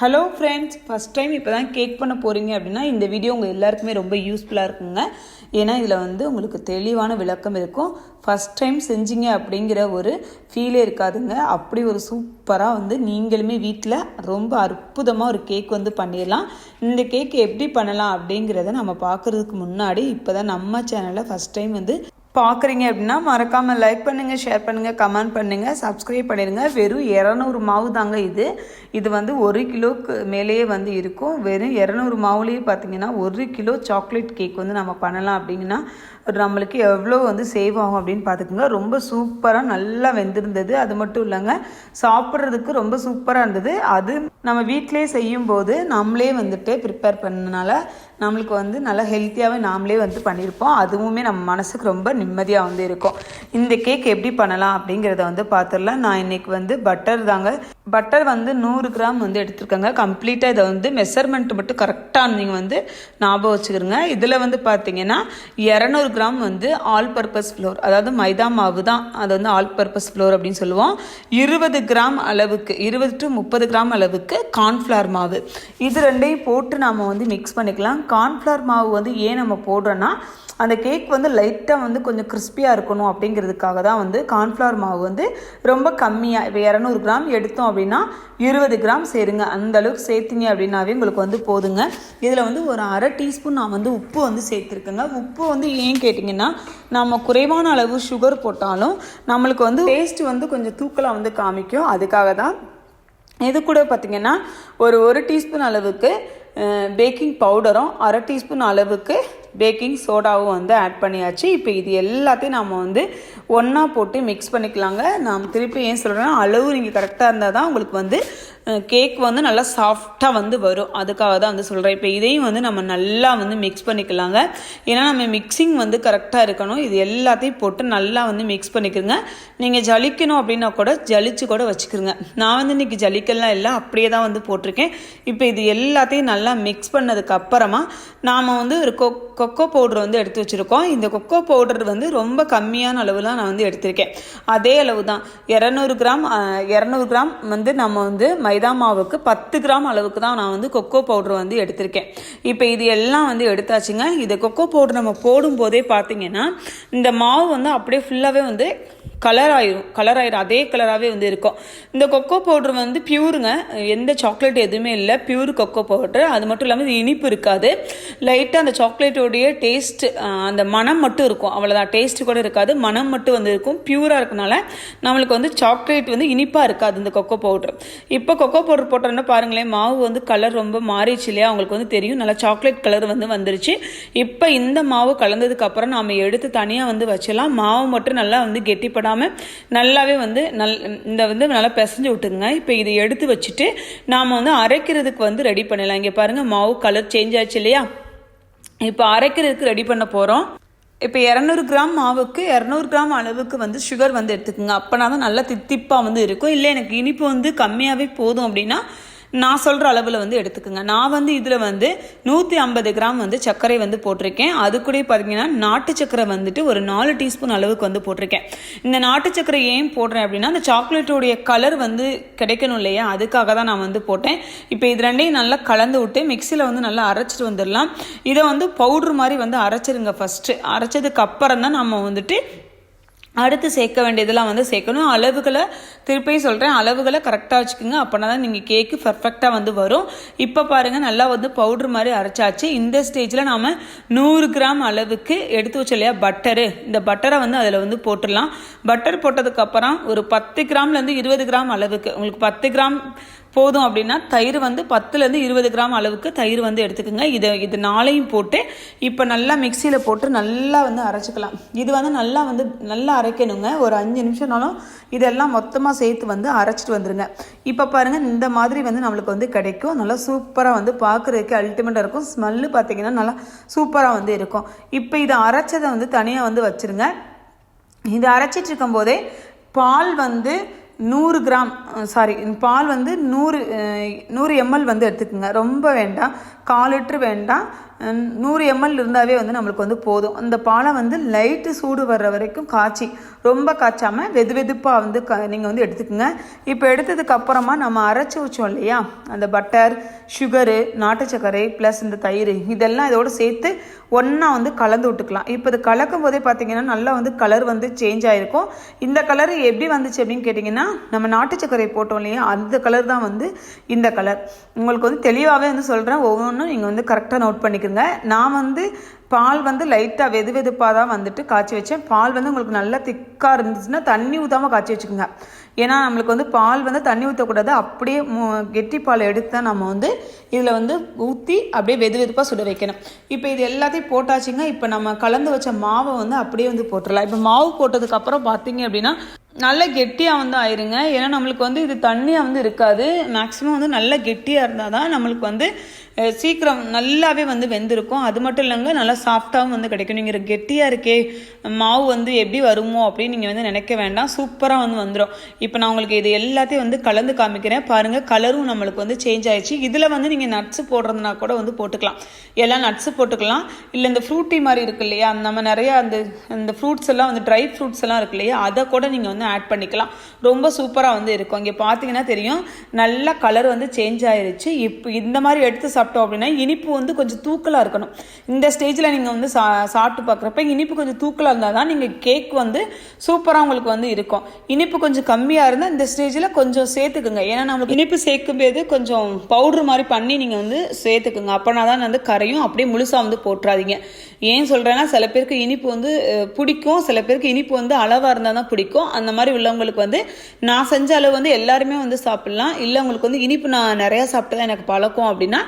Hello friends first time இப்போ தான் cake பண்ண போகிறீங்க அப்படின்னா இந்த வீடியோ உங்கள் எல்லாருக்குமே ரொம்ப யூஸ்ஃபுல்லாக இருக்குங்க. ஏன்னா இதில் வந்து உங்களுக்கு தெளிவான விளக்கம் இருக்கும். ஃபஸ்ட் டைம் செஞ்சீங்க அப்படிங்கிற ஒரு ஃபீலே இருக்காதுங்க. அப்படி ஒரு சூப்பராக வந்து நீங்களுமே வீட்டில் ரொம்ப அற்புதமாக ஒரு கேக் வந்து பண்ணிடலாம் இந்த கேக் எப்படி பண்ணலாம் அப்படிங்கிறத நம்ம பார்க்குறதுக்கு முன்னாடி இப்போ தான் நம்ம சேனலில் ஃபஸ்ட் டைம் வந்து பார்க்குறீங்க அப்படின்னா மறக்காமல் லைக் பண்ணுங்கள் ஷேர் பண்ணுங்கள் கமெண்ட் பண்ணுங்கள் சப்ஸ்கிரைப் பண்ணிடுங்க. வெறும் இரநூறு மாவு தாங்க இது. இது வந்து ஒரு கிலோக்கு மேலேயே வந்து இருக்கும். வெறும் இரநூறு மாவுலேயே பார்த்தீங்கன்னா ஒரு கிலோ சாக்லேட் கேக் வந்து நம்ம பண்ணலாம் அப்படிங்கன்னா நம்மளுக்கு எவ்வளோ வந்து சேவ் ஆகும் அப்படின்னு பார்த்துக்கோங்க. ரொம்ப சூப்பராக நல்லா வெந்திருந்தது. அது மட்டும் இல்லைங்க சாப்பிட்றதுக்கு ரொம்ப சூப்பராக இருந்தது. அது நம்ம வீட்டிலே செய்யும்போது நம்மளே வந்துட்டு ப்ரிப்பேர் பண்ணனால நம்மளுக்கு வந்து நல்லா ஹெல்த்தியாகவே நாமளே வந்து பண்ணியிருப்போம் அதுவுமே நம்ம மனசுக்கு ரொம்ப நிம்மதியாக வந்து இருக்கும். இந்த கேக் எப்படி பண்ணலாம் அப்படிங்கிறத வந்து பார்த்துடலாம் நான் இன்னைக்கு வந்து பட்டர் தாங்க. பட்டர் வந்து நூறு கிராம் வந்து எடுத்துருக்கேங்க. கம்ப்ளீட்டாக இதை வந்து மெஷர்மெண்ட் மட்டும் கரெக்டாக நீங்கள் வந்து ஞாபகம் வச்சுக்கிறோங்க இதில் வந்து பார்த்தீங்கன்னா இரநூறு கிராம் வந்து ஆல் பர்பஸ் ஃப்ளோர் அதாவது மைதா மாவு தான். அது வந்து ஆல் பர்பஸ் ஃப்ளோர் அப்படின்னு சொல்லுவோம். இருபது கிராம் அளவுக்கு இருபது டு முப்பது கிராம் அளவுக்கு கார்ன்ஃப்ளவர் மாவு. இது ரெண்டையும் போட்டு நாம் வந்து மிக்ஸ் பண்ணிக்கலாம். கார்ன்ஃப்ளவர் மாவு வந்து ஏன் நம்ம போடுறோன்னா அந்த கேக் வந்து லைட்டாக வந்து கொஞ்சம் கிறிஸ்பியாக இருக்கணும் அப்படிங்கிறதுக்காக தான் வந்து கார்ன்ஃப்ளவர் மாவு வந்து ரொம்ப கம்மியாக இப்போ இரநூறு கிராம் எடுத்தோம் அப்படின்னா இருபது கிராம் சேருங்க. அந்த அளவுக்கு சேர்த்திங்க அப்படின்னாவே உங்களுக்கு வந்து போதுங்க. இதில் வந்து ஒரு அரை டீஸ்பூன் நான் வந்து உப்பு வந்து சேர்த்துருக்கேங்க. உப்பு வந்து ஏன் கேட்டிங்கன்னா நம்ம குறைவான அளவு சுகர் போட்டாலும் நம்மளுக்கு வந்து டேஸ்ட் வந்து கொஞ்சம் தூக்கலாக வந்து காமிக்கும். அதுக்காக தான். இது கூட பார்த்திங்கன்னா ஒரு ஒரு டீஸ்பூன் அளவுக்கு பேக்கிங் பவுடரும் அரை டீஸ்பூன் அளவுக்கு பேக்கிங் சோடாவும் வந்து ஆட் பண்ணியாச்சு. இப்போ இது எல்லாத்தையும் நாம் வந்து ஒன்றா போட்டு மிக்ஸ் பண்ணிக்கலாங்க. நாம் திருப்பி ஏன் சொல்கிறேன்னா அளவு நீங்கள் கரெக்டாக இருந்தால் தான் உங்களுக்கு வந்து கேக் வந்து நல்லா சாஃப்டாக வந்து வரும். அதுக்காக தான் வந்து சொல்கிறேன் இப்போ இதையும் வந்து நம்ம நல்லா வந்து மிக்ஸ் பண்ணிக்கலாங்க. ஏன்னா நம்ம மிக்சிங் வந்து கரெக்டாக இருக்கணும். இது எல்லாத்தையும் போட்டு நல்லா வந்து மிக்ஸ் பண்ணிக்கிறங்க நீங்கள் ஜலிக்கணும் அப்படின்னா கூட ஜலிச்சு கூட வச்சுக்கிறோங்க நான் வந்து இன்றைக்கி ஜலிக்கலாம் இல்லை. அப்படியே தான் வந்து போட்டிருக்கேன். இப்போ இது எல்லாத்தையும் நல்லா மிக்ஸ் பண்ணதுக்கு அப்புறமா நாம் வந்து ஒரு கொ கொக்கோ பவுடர் வந்து எடுத்து வச்சுருக்கோம். இந்த கொக்கோ பவுடர் வந்து ரொம்ப கம்மியான அளவுலாம் நான் வந்து எடுத்திருக்கேன். அதே அளவு தான். இரநூறு கிராம் இரநூறு கிராம் வந்து நம்ம வந்து மைதா மாவுக்கு பத்து கிராம் அளவுக்கு தான் நான் வந்து கொக்கோ பவுடர் வந்து எடுத்திருக்கேன். இப்போ இது எல்லாம் வந்து எடுத்தாச்சுங்க. இதை கொக்கோ பவுடர் நம்ம போடும்போதே பார்த்தீங்கன்னா இந்த மாவு வந்து அப்படியே ஃபுல்லாகவே வந்து கலர் ஆயிரும். கலர் ஆயிரும். அதே கலராகவே வந்து இருக்கும். இந்த கொக்கோ பவுடர் வந்து பியூருங்க எந்த சாக்லேட் எதுவுமே இல்லை. பியூர் கொக்கோ பவுடர் அது மட்டும் இல்லாமல் இது இனிப்பு இருக்காது. லைட்டாக அந்த சாக்லேட்டோடைய டேஸ்ட் அந்த மனம் மட்டும் இருக்கும். அவ்வளோதான் டேஸ்ட்டு கூட இருக்காது. மனம் மட்டும் வந்து இருக்கும். பியூராக இருக்கனால நம்மளுக்கு வந்து சாக்லேட் வந்து இனிப்பாக இருக்காது இந்த கொக்கோ பவுடர் இப்போ கொக்கோ பவுடர் போட்டோன்னா பாருங்களேன் மாவு வந்து கலர் ரொம்ப மாறிச்சு இல்லையா? அவங்களுக்கு வந்து தெரியும். நல்லா சாக்லேட் கலர் வந்து வந்துருச்சு. இப்போ இந்த மாவு கலந்ததுக்கப்புறம் நாம் எடுத்து தனியாக வந்து வச்சலாம் மாவு மட்டும் நல்லா வந்து கெட்டிப்படாமல் நல்லாவே வந்து நல் இந்த வந்து நல்லா பிசைஞ்சு விட்டுங்க இப்போ இதை எடுத்து வச்சுட்டு நாம் வந்து அரைக்கிறதுக்கு வந்து ரெடி பண்ணலாம் இங்கே பாருங்கள் மாவு கலர் சேஞ்ச் ஆச்சு இல்லையா? இப்போ அரைக்கிறதுக்கு ரெடி பண்ண போகிறோம் இப்போ இரநூறு கிராம் மாவுக்கு இரநூறு கிராம் அளவுக்கு வந்து சுகர் வந்து எடுத்துக்கோங்க. அப்போனா தான் நல்லா தித்திப்பாக வந்து இருக்கும். இல்லை எனக்கு இனிப்பு வந்து கம்மியாகவே போதும் அப்படின்னா நான் சொல்கிற அளவில் வந்து எடுத்துக்கோங்க. நான் வந்து இதில் வந்து நூற்றி ஐம்பது கிராம் வந்து சர்க்கரை வந்து போட்டிருக்கேன். அது கூட பார்த்தீங்கன்னா நாட்டு சர்க்கரை வந்துட்டு ஒரு நாலு டீஸ்பூன் அளவுக்கு வந்து போட்டிருக்கேன். இந்த நாட்டு சர்க்கரை ஏன் போடுறேன் அப்படின்னா அந்த சாக்லேட்டோடைய கலர் வந்து கிடைக்கணும் இல்லையா? அதுக்காக தான் நான் வந்து போட்டேன். இப்போ இது ரெண்டையும் நல்லா கலந்து விட்டு மிக்சியில் வந்து நல்லா அரைச்சிட்டு வந்துடலாம். இதை வந்து பவுட்ரு மாதிரி வந்து அரைச்சிருங்க ஃபஸ்ட்டு அரைச்சதுக்கு அப்புறம் தான் நம்ம வந்துட்டு அடுத்து சேர்க்க வேண்டியதெல்லாம் வந்து சேர்க்கணும். அளவுகளை திருப்பியும் சொல்கிறேன் அளவுகளை கரெக்டாக வச்சுக்கோங்க. அப்போனா தான் நீங்கள் கேக்கு பர்ஃபெக்டாக வந்து வரும். இப்போ பாருங்கள் நல்லா வந்து பவுட்ரு மாதிரி அரைச்சாச்சு. இந்த ஸ்டேஜில் நாம் நூறு கிராம் அளவுக்கு எடுத்து வச்ச இல்லையா? பட்டரு இந்த பட்டரை வந்து அதில் வந்து போட்டுடலாம். பட்டர் போட்டதுக்கப்புறம் ஒரு பத்து கிராம்லேருந்து இருபது கிராம் அளவுக்கு. உங்களுக்கு பத்து கிராம் போதும் அப்படின்னா தயிர் வந்து பத்துலேருந்து இருபது கிராம் அளவுக்கு தயிர் வந்து எடுத்துக்கோங்க. இதை இது நாளையும் போட்டு இப்போ நல்லா மிக்சியில் போட்டு நல்லா வந்து அரைச்சிக்கலாம். இது வந்து நல்லா வந்து நல்லா அரைக்கணுங்க. ஒரு அஞ்சு நிமிஷம்னாலும் இதெல்லாம் மொத்தமாக சேர்த்து வந்து அரைச்சிட்டு வந்துடுங்க இப்போ பாருங்கள் இந்த மாதிரி வந்து நம்மளுக்கு வந்து கிடைக்கும். நல்லா சூப்பராக வந்து பார்க்குறதுக்கு அல்டிமேட்டாக இருக்கும். ஸ்மெல்லு பார்த்தீங்கன்னா நல்லா சூப்பராக வந்து இருக்கும். இப்போ இதை அரைச்சதை வந்து தனியாக வந்து வச்சுருங்க. இதை அரைச்சிட்டு இருக்கும்போதே பால் வந்து நூறு கிராம் சாரி பால் வந்து நூறு நூறு எம்எல் வந்து எடுத்துக்கோங்க. ரொம்ப வேண்டாம். கால் லிட்ரு வேண்டாம். நூறு எம்எல் இருந்தாவே வந்து நம்மளுக்கு வந்து போதும். அந்த பாலை வந்து லைட்டு சூடு வர்ற வரைக்கும் காய்ச்சி ரொம்ப காய்ச்சாமல் வெது வெதுப்பாக வந்து க நீங்கள் வந்து எடுத்துக்கோங்க. இப்போ எடுத்ததுக்கப்புறமா நம்ம அரைச்சி வச்சோம் இல்லையா? அந்த பட்டர் சுகரு நாட்டு சர்க்கரை ப்ளஸ் இந்த தயிர் இதெல்லாம் இதோட சேர்த்து ஒன்றா வந்து கலந்து விட்டுக்கலாம். இப்போ இது கலக்கும் போதே பார்த்தீங்கன்னா நல்லா வந்து கலர் வந்து சேஞ்ச் ஆகிருக்கும் இந்த கலர் எப்படி வந்துச்சு அப்படின்னு கேட்டிங்கன்னா நம்ம நாட்டு சர்க்கரை போட்டோம் இல்லையா? அந்த கலர் தான் வந்து இந்த கலர் உங்களுக்கு வந்து தெளிவாகவே வந்து சொல்கிறேன் ஒவ்வொன்றும் நீங்கள் வந்து கரெக்டாக நோட் பண்ணிக்கோங்க நான் வந்து பால் வந்து லைட்டாக வெது வெதுப்பாக தான் வந்துட்டு காய்ச்சி வச்சேன். பால் வந்து உங்களுக்கு நல்லா திக்காக இருந்துச்சுன்னா தண்ணி ஊற்றாமல் காய்ச்சி வச்சுக்கோங்க. ஏன்னா நம்மளுக்கு வந்து பால் வந்து தண்ணி ஊற்றக்கூடாது அப்படியே கெட்டி பால் எடுத்து தான் நம்ம வந்து இதில் வந்து ஊற்றி அப்படியே வெது வெதுப்பாக சுட வைக்கணும். இப்போ இது எல்லாத்தையும் போட்டாச்சுங்க. இப்போ நம்ம கலந்து வச்ச மாவை வந்து அப்படியே வந்து போட்டுடலாம் இப்போ மாவு போட்டதுக்கப்புறம் பார்த்தீங்க அப்படின்னா நல்ல கெட்டியாக வந்து ஆயிருங்க. ஏன்னா நம்மளுக்கு வந்து இது தண்ணியாக வந்து இருக்காது. மேக்ஸிமம் வந்து நல்ல கெட்டியாக இருந்தால் தான் நம்மளுக்கு வந்து சீக்கிரம் நல்லாவே வந்து வெந்திருக்கும். அது மட்டும் இல்லைங்க நல்லா சாஃப்டாகவும் வந்து கிடைக்கும். நீங்கள் கெட்டியாக இருக்கே மாவு வந்து எப்படி வருமோ அப்படின்னு நீங்கள் வந்து நினைக்க வேண்டாம். சூப்பராக வந்து வந்துடும் இப்போ நான் உங்களுக்கு இது எல்லாத்தையும் வந்து கலந்து காமிக்கிறேன். பாருங்கள் கலரும் நம்மளுக்கு வந்து சேஞ்ச் ஆயிடுச்சு. இதில் வந்து நீங்கள் நட்ஸ் போடுறதுனா கூட வந்து போட்டுக்கலாம். எல்லாம் நட்ஸ் போட்டுக்கலாம். இல்லை இந்த ஃப்ரூட்டி மாதிரி இருக்கு இல்லையா நம்ம நிறையா அந்த இந்த ஃப்ரூட்ஸ் எல்லாம் வந்து ட்ரை ஃப்ரூட்ஸ் எல்லாம் இருக்கு இல்லையா அதை கூட நீங்கள் வந்து ஆட் பண்ணிக்கலாம். ரொம்ப சூப்பராக வந்து இருக்கும். இங்கே பார்த்தீங்கன்னா தெரியும் நல்லா கலர் வந்து சேஞ்ச் ஆயிருச்சு. இப்போ இந்த மாதிரி எடுத்து சாப்பிட்டோம் அப்படின்னா இனிப்பு வந்து கொஞ்சம் தூக்கலாக இருக்கணும். இந்த ஸ்டேஜில் நீங்கள் வந்து சா சாப்பிட்டு பார்க்குறப்ப இனிப்பு கொஞ்சம் தூக்கலாக இருந்தால் தான் நீங்கள் கேக் வந்து சூப்பராக உங்களுக்கு வந்து இருக்கும். இனிப்பு கொஞ்சம் கம்மியாக இருந்தால் இந்த ஸ்டேஜில் கொஞ்சம் சேர்த்துக்குங்க. ஏன்னா நம்மளுக்கு இனிப்பு சேர்க்கும்போது கொஞ்சம் பவுட்ரு மாதிரி பண்ணி நீங்கள் வந்து சேர்த்துக்குங்க. அப்போனா தான் வந்து கரையும் அப்படியே முழுசாக வந்து போட்டுறாதீங்க ஏன் சொல்கிறேன்னா சில பேருக்கு இனிப்பு வந்து பிடிக்கும். சில பேருக்கு இனிப்பு வந்து அளவாக இருந்தால் தான் பிடிக்கும். அந்த மாதிரி உள்ளவங்களுக்கு வந்து நான் செஞ்ச அளவு வந்து எல்லாருமே வந்து சாப்பிட்லாம். இல்லை உங்களுக்கு வந்து இனிப்பு நான் நிறையா சாப்பிட்டு தான் எனக்கு பழக்கம் அப்படின்னா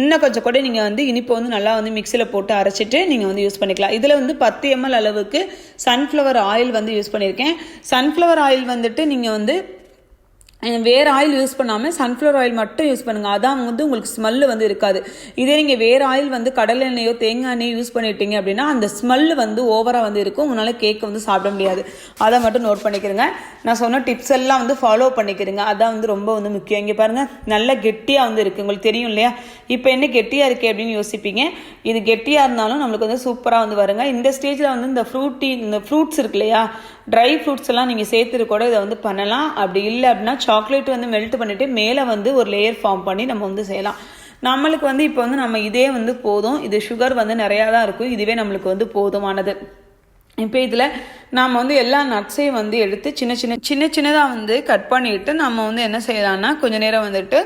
இன்னும் கொஞ்சம் கூட நீங்கள் வந்து இனிப்பு வந்து நல்லா வந்து மிக்சியில் போட்டு அரைச்சிட்டு நீங்கள் வந்து யூஸ் பண்ணிக்கலாம். இதில் வந்து பத்து எம்எல் அளவுக்கு சன்ஃப்ளவர் ஆயில் வந்து யூஸ் பண்ணியிருக்கேன் சன்ஃப்ளவர் ஆயில் வந்துட்டு நீங்கள் வந்து வேறு ஆயில் யூஸ் பண்ணாமல் சன்ஃப்ளவர் ஆயில் மட்டும் யூஸ் பண்ணுங்கள் அதான் வந்து உங்களுக்கு ஸ்மெல்லு வந்து இருக்காது. இதே நீங்கள் வேறு ஆயில் வந்து கடலை எண்ணெயோ தேங்காய் எண்ணெயோ யூஸ் பண்ணிட்டீங்க அப்படின்னா அந்த ஸ்மெல்லு வந்து ஓவராக வந்து இருக்கும். உங்களால் கேக் வந்து சாப்பிட முடியாது. அதை மட்டும் நோட் பண்ணிக்கிறங்க. நான் சொன்ன டிப்ஸ் எல்லாம் வந்து ஃபாலோ பண்ணிக்கிறங்க. அதான் வந்து ரொம்ப வந்து முக்கியம். இங்கே பாருங்கள் நல்ல கெட்டியாக வந்து இருக்குது உங்களுக்கு தெரியும் இல்லையா? இப்போ என்ன கெட்டியாக இருக்கே அப்படின்னு யோசிப்பீங்க. இது கெட்டியாக இருந்தாலும் நம்மளுக்கு வந்து சூப்பராக வந்து வருங்க. இந்த ஸ்டேஜில் வந்து இந்த ஃப்ரூட்டி இந்த ஃப்ரூட்ஸ் இருக்கு இல்லையா? ட்ரை ஃப்ரூட்ஸ் எல்லாம் நீங்கள் சேர்த்துட்டு கூட இதை வந்து பண்ணலாம். அப்படி இல்லை அப்படின்னா சாக்லேட் வந்து மெல்ட் பண்ணிவிட்டு மேலே வந்து ஒரு லேயர் ஃபார்ம் பண்ணி நம்ம வந்து செய்யலாம். நம்மளுக்கு வந்து இப்போ வந்து நம்ம இதே வந்து போதும். இது சுகர் வந்து நிறையா தான் இருக்கும். இதுவே நம்மளுக்கு வந்து போதுமானது. இப்போ இதில் நாம் வந்து எல்லா நட்ஸையும் வந்து எடுத்து சின்ன சின்ன சின்ன சின்னதாக வந்து கட் பண்ணிட்டு நம்ம வந்து என்ன செய்யலாம்னா கொஞ்சம் நேரம் வந்துட்டு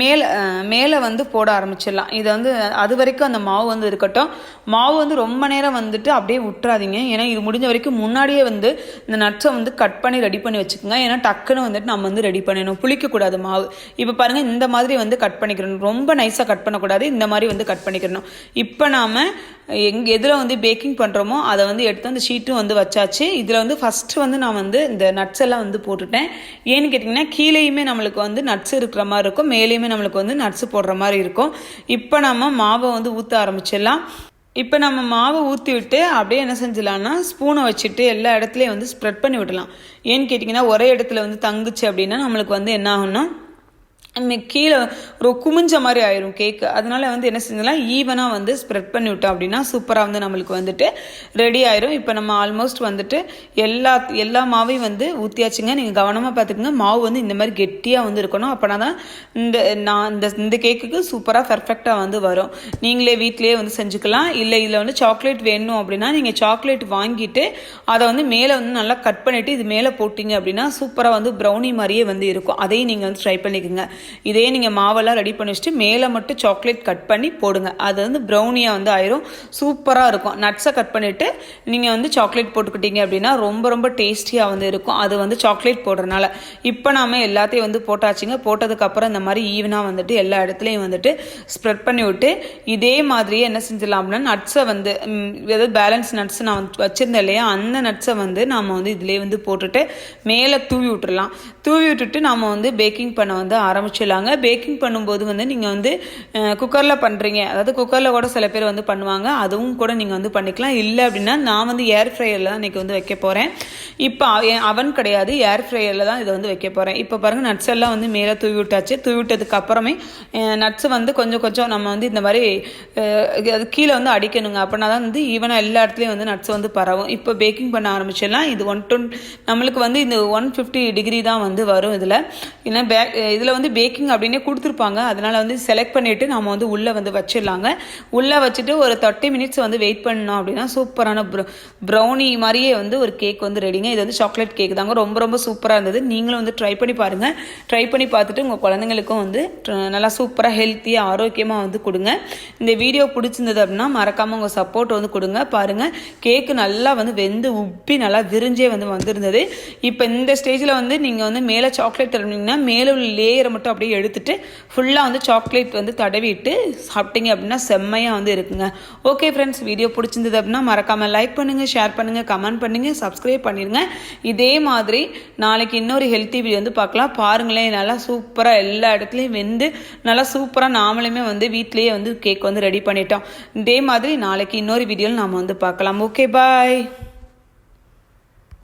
மேலே மேலே வந்து போட ஆரம்பிச்சிடலாம். இதை வந்து அது வரைக்கும் அந்த மாவு வந்து இருக்கட்டும். மாவு வந்து ரொம்ப நேரம் வந்துட்டு அப்படியே விட்டுறாதீங்க ஏன்னா இது முடிஞ்ச வரைக்கும் முன்னாடியே வந்து இந்த நட்ஸை வந்து கட் பண்ணி ரெடி பண்ணி வச்சுக்கோங்க. ஏன்னா டக்குன்னு வந்துட்டு நம்ம வந்து ரெடி பண்ணணும். புளிக்கக்கூடாது மாவு. இப்போ பாருங்கள் இந்த மாதிரி வந்து கட் பண்ணிக்கிறணும். ரொம்ப நைஸாக கட் பண்ணக்கூடாது. இந்த மாதிரி வந்து கட் பண்ணிக்கிறணும். இப்போ நாம் எங் எதில் வந்து பேக்கிங் பண்ணுறோமோ அதை வந்து எடுத்து அந்த ஷீட்டும் வந்து வச்சாச்சு. இதில் வந்து ஃபஸ்ட்டு வந்து நான் வந்து இந்த நட்ஸ் எல்லாம் வந்து போட்டுட்டேன். ஏன்னு கேட்டிங்கன்னா கீழேயுமே நம்மளுக்கு வந்து நட்ஸ் இருக்கிற மாதிரி இருக்கும். மேலேயுமே நம்மளுக்கு வந்து நட்ஸ் போடுற மாதிரி இருக்கும். இப்போ நம்ம மாவை வந்து ஊற்ற ஆரம்பிச்சிடலாம். இப்போ நம்ம மாவை ஊற்றி விட்டு அப்படியே என்ன செஞ்சிடலாம்னா ஸ்பூனை வச்சுட்டு எல்லா இடத்துலையும் வந்து ஸ்ப்ரெட் பண்ணி விடலாம். ஏன்னு கேட்டிங்கன்னா ஒரே இடத்துல வந்து தங்குச்சு அப்படின்னா நம்மளுக்கு வந்து என்ன ஆகும்னா கீழே ஒரு குமிஞ்ச மாதிரி ஆயிரும் கேக்கு அதனால வந்து என்ன செஞ்சலாம்? ஈவனாக வந்து ஸ்ப்ரெட் பண்ணி விட்டோம் அப்படின்னா சூப்பராக வந்து நம்மளுக்கு வந்துட்டு ரெடி ஆயிரும். இப்போ நம்ம ஆல்மோஸ்ட் வந்துட்டு எல்லா எல்லா மாவையும் வந்து ஊற்றியாச்சுங்க நீங்கள் கவனமாக பார்த்துக்குங்க. மாவு வந்து இந்த மாதிரி கெட்டியாக வந்து இருக்கணும். அப்போனா தான் இந்த நான் இந்த இந்த கேக்குக்கு சூப்பராக பர்ஃபெக்டாக வந்து வரும். நீங்களே வீட்டிலேயே வந்து செஞ்சுக்கலாம். இல்லை இதில் வந்து சாக்லேட் வேணும் அப்படின்னா நீங்கள் சாக்லேட் வாங்கிட்டு அதை வந்து மேலே வந்து நல்லா கட் பண்ணிவிட்டு இது மேலே போட்டிங்க அப்படின்னா சூப்பராக வந்து ப்ரௌனி மாதிரியே வந்து இருக்கும். அதையும் நீங்கள் வந்து ட்ரை பண்ணிக்கோங்க. இதே நீங்கள் மாவெல்லாம் ரெடி பண்ணி வச்சுட்டு மேலே மட்டும் சாக்லேட் கட் பண்ணி போடுங்க. அது வந்து ப்ரௌனியாக வந்து ஆயிரும். சூப்பராக இருக்கும். நட்ஸை கட் பண்ணிவிட்டு நீங்கள் வந்து சாக்லேட் போட்டுக்கிட்டீங்க அப்படின்னா ரொம்ப ரொம்ப டேஸ்டியாக வந்து இருக்கும். அது வந்து சாக்லேட் போடுறதுனால. இப்போ நாம எல்லாத்தையும் வந்து போட்டாச்சுங்க. போட்டதுக்கப்புறம் இந்த மாதிரி ஈவனாக வந்துட்டு எல்லா இடத்துலையும் வந்துட்டு ஸ்ப்ரெட் பண்ணி விட்டு இதே மாதிரியே என்ன செஞ்சிடலாம் அப்படின்னா நட்ஸை வந்து ஏதாவது பேலன்ஸ் நட்ஸ் நான் வந்து வச்சுருந்தேன் இல்லையா? அந்த நட்ஸை வந்து நாம் வந்து இதிலே வந்து போட்டுட்டு மேலே தூவி விட்டுறலாம். தூவி விட்டுட்டு நாம் வந்து பேக்கிங் பண்ண வந்து ஆரம்பிச்சிடலாங்க. பேக்கிங் பண்ணும்போது வந்து நீங்கள் வந்து குக்கரில் பண்ணுறீங்க அதாவது குக்கரில் கூட சில பேர் வந்து பண்ணுவாங்க. அதுவும் கூட நீங்கள் வந்து பண்ணிக்கலாம். இல்லை அப்படின்னா நான் வந்து ஏர் ஃப்ரையரில் தான் இன்றைக்கி வந்து வைக்க போகிறேன் இப்போ அவன் கிடையாது. ஏர் ஃப்ரையரில் தான் இதை வந்து வைக்க போகிறேன் இப்போ பாருங்கள் நட்ஸ் எல்லாம் வந்து மேலே தூவி விட்டாச்சு. தூவி விட்டதுக்கு அப்புறமே நட்ஸ் வந்து கொஞ்சம் கொஞ்சம் நம்ம வந்து இந்த மாதிரி அது கீழே வந்து அடிக்கணுங்க. அப்படின்னா தான் வந்து ஈவனாக எல்லா இடத்துலையும் வந்து நட்ஸ் வந்து பரவும். இப்போ பேக்கிங் பண்ண ஆரம்பிச்சிடலாம். இது ஒன் டொன் நம்மளுக்கு வந்து இந்த ஒன் ஃபிஃப்டி டிகிரி தான் வந்து வரும் இதில். ஏன்னா பே இதில் வந்து பேக்கிங் அப்படின்னே கொடுத்துருப்பாங்க. அதனால் வந்து செலக்ட் பண்ணிவிட்டு நம்ம வந்து உள்ளே வந்து வச்சிடலாங்க. உள்ளே வச்சுட்டு ஒரு தேர்ட்டி மினிட்ஸ் வந்து வெயிட் பண்ணோம் அப்படின்னா சூப்பரான ப்ரௌ ப்ரௌனி மாதிரியே வந்து ஒரு கேக் வந்து ரெடிங்க இது வந்து சாக்லேட் கேக் தாங்க. ரொம்ப ரொம்ப சூப்பராக இருந்தது. நீங்களும் வந்து ட்ரை பண்ணி பாருங்கள் ட்ரை பண்ணி பார்த்துட்டு உங்கள் குழந்தைங்களுக்கும் வந்து நல்லா சூப்பராக ஹெல்த்தியாக ஆரோக்கியமாக வந்து கொடுங்க. இந்த வீடியோ பிடிச்சிருந்தது அப்படின்னா மறக்காமல் உங்கள் சப்போர்ட் வந்து கொடுங்க. பாருங்கள் கேக்கு நல்லா வந்து வெந்து உப்பி நல்லா விரிஞ்சே வந்து வந்திருந்தது. இப்போ இந்த ஸ்டேஜில் வந்து நீங்கள் வந்து மேலே சாக்லேட் தடவினீங்கன்னா மேலே உள்ள லேயரை மட்டும் அப்படியே எடுத்துட்டு ஃபுல்லாக வந்து சாக்லேட் வந்து தடவிட்டு சாப்பிட்டீங்க அப்படின்னா செம்மையாக வந்து இருக்குங்க. ஓகே ஃப்ரெண்ட்ஸ் வீடியோ பிடிச்சிருந்தது அப்படின்னா மறக்காமல் லைக் பண்ணுங்கள் ஷேர் பண்ணுங்கள் கமெண்ட் பண்ணுங்கள் சப்ஸ்கிரைப் பண்ணிடுங்க இதே மாதிரி நாளைக்கு இன்னொரு ஹெல்த்தி வீடியோ வந்து பார்க்கலாம். பாருங்களேன் நல்லா சூப்பராக எல்லா இடத்துலையும் வெந்து நல்லா சூப்பராக நாமளுமே வந்து வீட்டிலேயே வந்து கேக் வந்து ரெடி பண்ணிட்டோம். இதே மாதிரி நாளைக்கு இன்னொரு வீடியோவில் நாம் வந்து பார்க்கலாம். Okay bye